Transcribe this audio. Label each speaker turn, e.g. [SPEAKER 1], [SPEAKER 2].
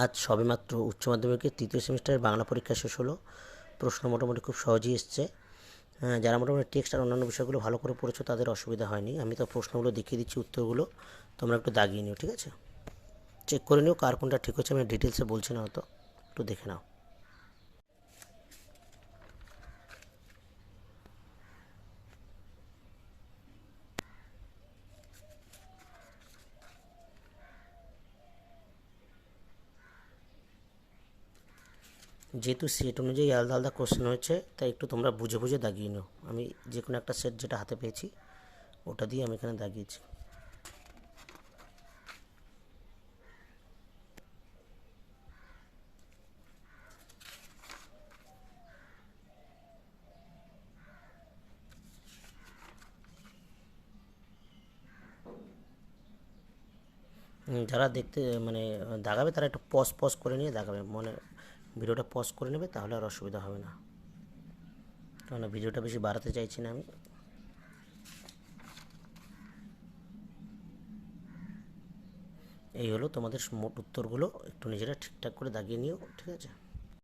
[SPEAKER 1] আজ সবেমাত্র উচ্চ মাধ্যমিকের তৃতীয় সেমিস্টারের বাংলা পরীক্ষা শেষ হলো। প্রশ্ন মোটামুটি খুব সহজেই এসছে। যারা মোটামুটি টেক্সট আর অন্যান্য বিষয়গুলো ভালো করে পড়েছো তাদের অসুবিধা হয়নি। আমি তো প্রশ্নগুলো দেখিয়ে দিচ্ছি, উত্তরগুলো। তোমরা একটু দাগিয়ে নিও, ঠিক আছে? চেক করে নিও কার কোনটা ঠিক হচ্ছে আমি ডিটেলসে বলছি না হয়তো। একটু দেখে নাও। যেহেতু সেট অনুযায়ী আলাদা আলাদা কোশ্চেন হয়েছে, তাই একটু তোমরা বুঝে বুঝে দাগিয়ে নিও। আমি যে কোনো একটা সেট যেটা হাতে পেয়েছি, ওটা দিয়ে আমি এখানে দাগিয়েছি। যারা দেখতে মানে দাগাবে তারা একটু পজ পজ করে নিয়ে দাগাবে। মনে ভিডিওটা পজ করে নেবে, তাহলে আর অসুবিধা হবে না। কারণ ভিডিওটা বেশি বাড়াতে চাইছি না আমি। এই হলো তোমাদের মোট উত্তরগুলো, একটু নিজেরা ঠিকঠাক করে দাগিয়ে নিও, ঠিক আছে?